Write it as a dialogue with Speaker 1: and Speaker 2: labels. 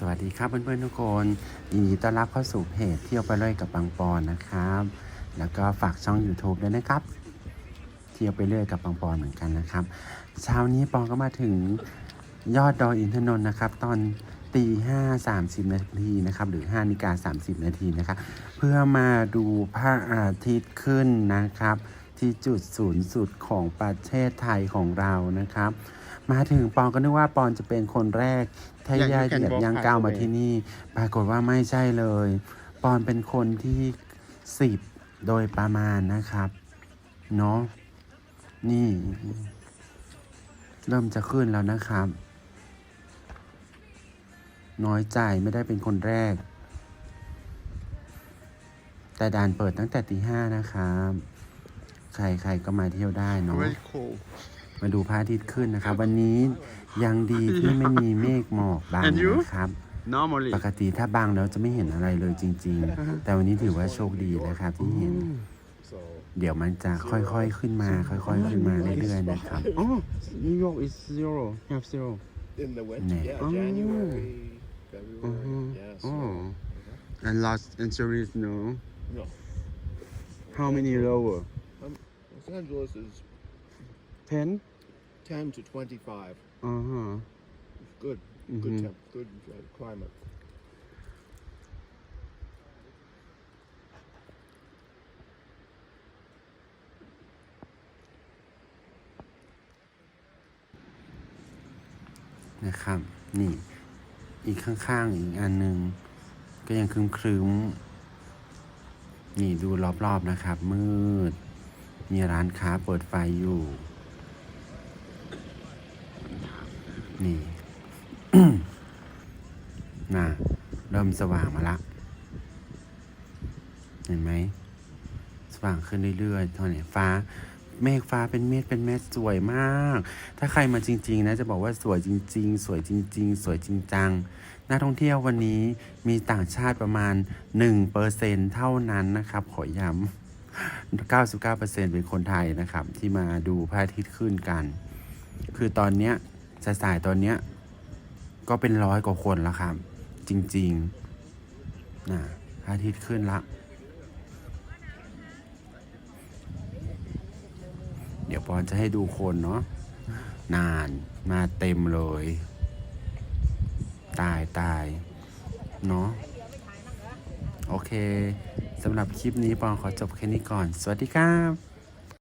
Speaker 1: สวัสดีครับเพื่อนๆทุกคนยินดีต้อนรับเข้าสู่เพจเที่ยวไปเรื่อยกับปังปอนนะครับ แล้วก็ฝากช่อง YouTube ด้วยนะครับ เที่ยวไปเรื่อยกับปังปอนเหมือนกันนะครับเช้านี้ปองก็มาถึงยอดดอยอินทนนท์นะครับ ตอนตีห้าสามสิบนาทีนะครับ หรือห้านิกาสามสิบนาทีนะครับ เพื่อมาดูพระอาทิตย์ขึ้นนะครับ ที่จุดศูนย์สุดของประเทศไทยของเรานะครับ มาถึงปอนก็นึกว่าปอนจะเป็นคนแรกที่
Speaker 2: อย่างที่
Speaker 1: ย่าเหยียบ
Speaker 2: Ken
Speaker 1: ย่าง
Speaker 2: บอก
Speaker 1: ก้าว
Speaker 2: ไป
Speaker 1: มาที่นี่ ปรากฏว่าไม่ใช่เลย ปอนเป็นคนที่สิบโดยประมาณนะครับเนาะนี่ เริ่มจะขึ้นแล้วนะครับ น้อยใจไม่ได้เป็นคนแรก แต่ด่านเปิดตั้งแต่ตีห้านะครับ ใคร ๆ ก็มาเที่ยวได้เนาะ
Speaker 2: very cool
Speaker 1: มาดูพระอาทิตย์ขึ้นนะครับ วันนี้ยังดีที่ไม่มีเมฆหมอกบัง
Speaker 2: And you?
Speaker 1: นะครับ
Speaker 2: normally
Speaker 1: ปกติถ้าบังแล้วจะไม่เห็นอะไรเลยจริง ๆ แต่วันนี้ถือว่าโชคดีนะครับที่เห็น เดี๋ยวมันจะค่อยๆขึ้นมา ค่อยๆขึ้นมาเรื่อยๆนะครับ
Speaker 2: oh New York is zero have zero
Speaker 3: In the winter,
Speaker 1: Yeah.
Speaker 3: yeah,
Speaker 2: Oh.
Speaker 3: January, February,
Speaker 2: Mhm.
Speaker 3: yeah. So,
Speaker 2: oh and Los Angeles no
Speaker 3: No.
Speaker 2: how many lower
Speaker 3: Los Angeles is
Speaker 2: 10
Speaker 3: 10 to 25.
Speaker 2: uh-huh
Speaker 3: Good, good
Speaker 2: Mhm.
Speaker 3: temp, good uh, climate.
Speaker 1: นะครับ นี่ อีกข้างๆ อีกอันหนึ่งก็ยังครึ้มๆ นี่ดูรอบๆนะครับ มืด มีร้านค้าเปิดไฟอยู่ นี่น่ะเริ่มสว่างมาละ เห็นไหม สว่างขึ้นเรื่อยๆเท่าไหร่ฟ้า เมฆฟ้าเป็นเมฆเป็นเม็ดสวยมาก ถ้าใครมาจริง ๆ นะ จะบอกว่าสวยจริง ๆ สวยจริง ๆ สวยจริงจังนักท่องเที่ยววันนี้มีต่างชาติประมาณ 1เปอร์เซ็นเท่านั้นนะครับ ขอย้ำ 99%เป็นคนไทยนะครับ ที่มาดูพระอาทิตย์ขึ้นกัน คือตอนเนี้ย สายๆตอนเนี้ยก็เป็นร้อยกว่าคนแล้วครับ จริงๆนะพระอาทิตย์ขึ้นละ เดี๋ยวปอนจะให้ดูคนเนาะนานมาเต็มเลย ตายตายเนาะโอเคสำหรับคลิปนี้ปอนขอจบแค่นี้ก่อน สวัสดีครับ